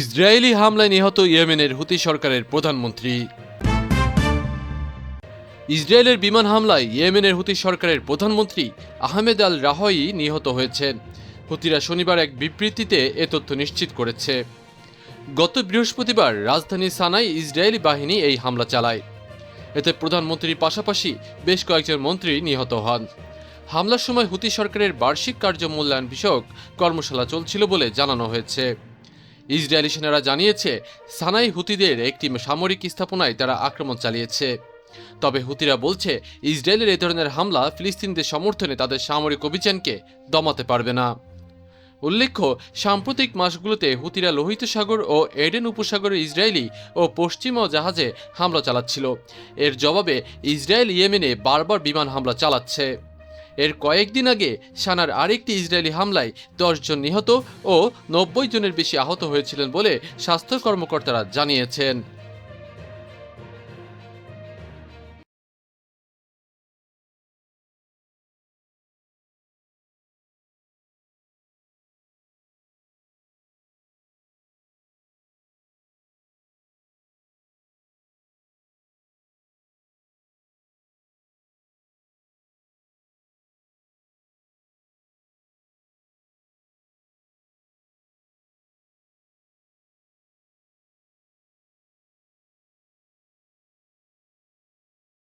Israeli হামলায় নিহত ইয়েমেনের হুতি সরকারের প্রধানমন্ত্রী। ইসরায়েলের বিমান হামলায় ইয়েমেনের হুতি সরকারের প্রধানমন্ত্রী আহমেদ আল রাহই নিহত হয়েছেন। হুতিরা শনিবার এক বিবৃতিতে এ তথ্য নিশ্চিত করেছে। গত বৃহস্পতিবার রাজধানী সানায় ইসরায়েলি বাহিনী এই হামলা চালায়। এতে প্রধানমন্ত্রীর পাশাপাশি বেশ কয়েকজন মন্ত্রী নিহত হন। হামলার সময় হুতি সরকারের বার্ষিক কার্য মূল্যায়ন বিষয়ক কর্মশালা চলছিল বলে জানানো হয়েছে। ইসরায়েলি সেনারা জানিয়েছে, সানাই হুতিদের একটি সামরিক স্থাপনায় তারা আক্রমণ চালিয়েছে। তবে হুতিরা বলছে, ইসরায়েলের এ ধরনের হামলা ফিলিস্তিনদের সমর্থনে তাদের সামরিক অভিযানকে দমাতে পারবে না। উল্লেখ্য, সাম্প্রতিক মাসগুলোতে হুতিরা লোহিত সাগর ও এডেন উপসাগরে ইসরায়েলি ও পশ্চিমা জাহাজে হামলা চালাচ্ছিল। এর জবাবে ইসরায়েল ইয়েমেনে বারবার বিমান হামলা চালাচ্ছে। এর কয়েকদিন আগে সানার আরেকটি ইসরায়েলি হামলায় দশজন নিহত ও নব্বই জনের বেশি আহত হয়েছিলেন বলে স্বাস্থ্য কর্মকর্তারা জানিয়েছেন।